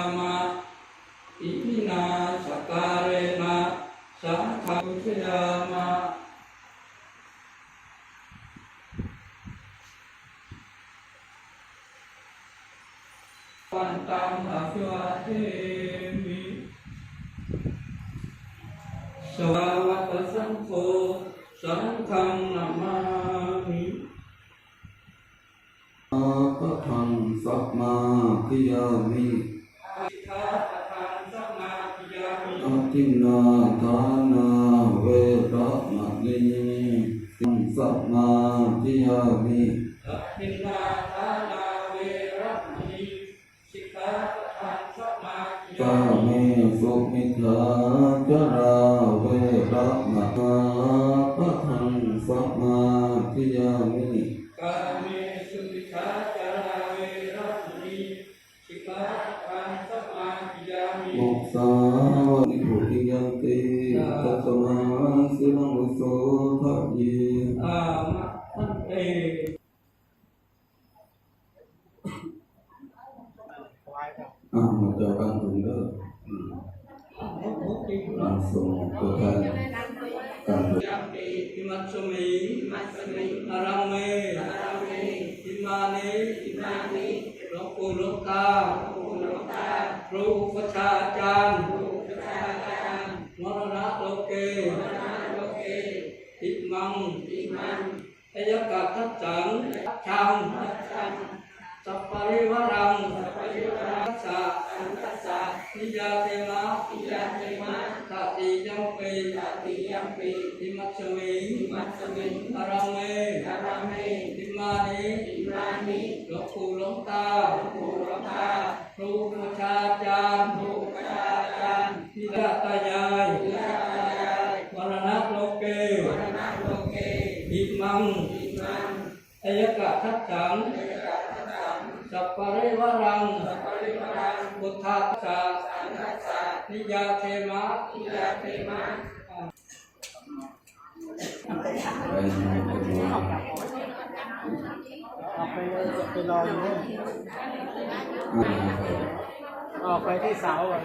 ธรรมาอิมินาสการเรนะสังฆุชยามะปันตังอภิวาเทมิสวาวตสังโฆสังฆนามามิอาปะทังสัมมาทิยามิ นาทิยานาทานาเวรมะนีสังสัมมาทิยามิสัพพินาทานาเวรมะมณีสิกขาปะทานสัมมาทิยามิสุมิทาจาราเวรมะอาปะทังสัมมาทิยามิกาเมสุมิชา สิลังวิโสทะเยอามะทันเตอ่ามาเจอกันตรงเด้ออาส่งตัวแทนการยังติอิมัสสมิมัสสมิอารังเมอารังเมอิมานิอิมานิลวงปู่หลวงตาลวงปู่หลวงตาครูประชาจารย์ครูประชาจารย์มรณะโลเก มังอิมังเอยกาทัจจังชังสัพปริวรังสัพสัสะสัสสะนิยาเทมะนิยาเทมะตติยัมปีตติยัมปีอิมัสสมิอิมัสสมิอารังเมอารังเมอิมานิอิมานิหลวงปู่หลวงตาหลวงปู่หลวงตาครูประชาจ อิมังอิมังอายกะทัจจังอายกะทัจจังสัพปริวรังสัพปริวรังพุทธัสสะสังคัสสะนิยาเทมะนิยาเทมะไปในตัวออกไปไปรออยู่นู่นอ่าออกไปที่เสาก่อน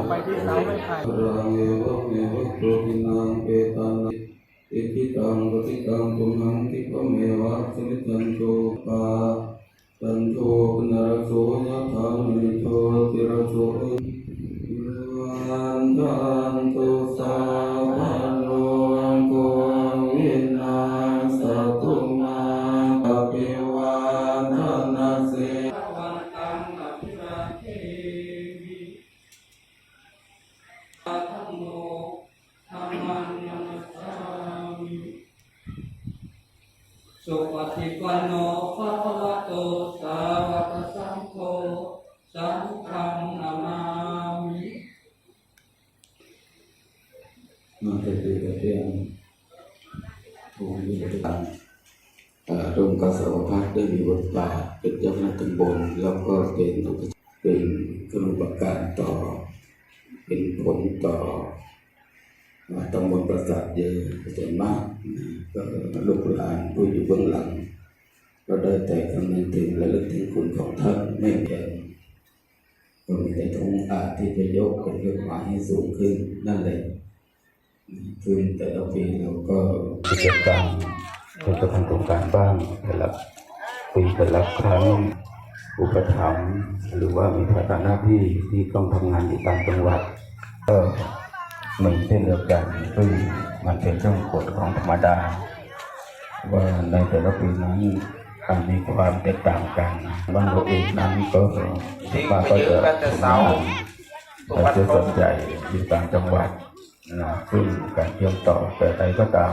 ขอพรออกไปที่เสาไม้ไผ่รังเอวะเมวะโรตินังเปตันอิทิตังปฏิตังปุณังติปเมวะสมิจันโต ธิปันโนภะคะวะโตสาวกสังโฆสังฆังนามามิมาเตติกเตียงภูมิบริการร่วมกับสาวพัฒได้มีบทบาทเป็นเจ้าคณะตำบลแล้วก็เป็นเป็นกรรมการต่อ เป็นผลต่ออ่าตำบลประสาทเยอะส่วนมากก็ลูกหลานผู้อยู่เบื้อง ได้แต่คำนึงถึงและลึกถึงคุณของท่านไม่เพียงก็มีแต่ทงอาจที่จะยกเป็นยกหมายให้สูงขึ้นนั่นแหละซึ่งแต่ละปีเราก็กิจกรรมเป็นประธานโครงการบ้างแต่ละปีแต่ละครั้งอุปถัมภ์หรือว่ามีภาระหน้าที่ที่ต้องทำงานอยู่ตามจังหวัดก็เหมือนเช่นเดียวกันซึ่งมันเป็นเรื่องกฎของธรรมดา ว่าในแต่ละปีนั้น การมีความแตกต่างกันบ้านเราเองนั้นก็มาก็จะทำงานแต่จะสนใจอยู่ต่างจังหวัดนะซึ่งการเชื่อมต่อแต่ใดก็ตาม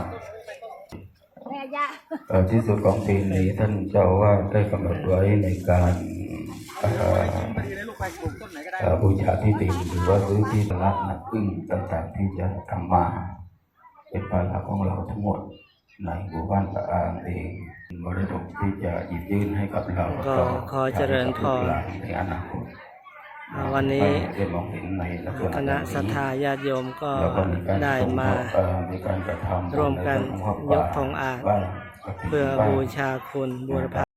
แม่ย่าเอ่อที่สุดของปีนี้ท่านเจ้าว่าได้กำหนดไว้ในการเอ่อเอ่อบูชาที่ดินหรือว่าซื้อที่ตลาดนักอึ้งต่างๆที่จะทำมา เป็นภาระของเราทั้งหมด ในหมู่บ้านตะอางเองมรดกที่จะหยิบยื่นให้กับเราก็ขอเจริญพรในอนาคตอ่าวันนี้ได้มองเห็นในลักษณะคณะศรัทธาญาติโยมก็แล้วก็มีการได้มาเอ่อมีการกระทำร่วมกันในเรื่องของยกธงอาว่าเพื่อบูชาคุณบูรพา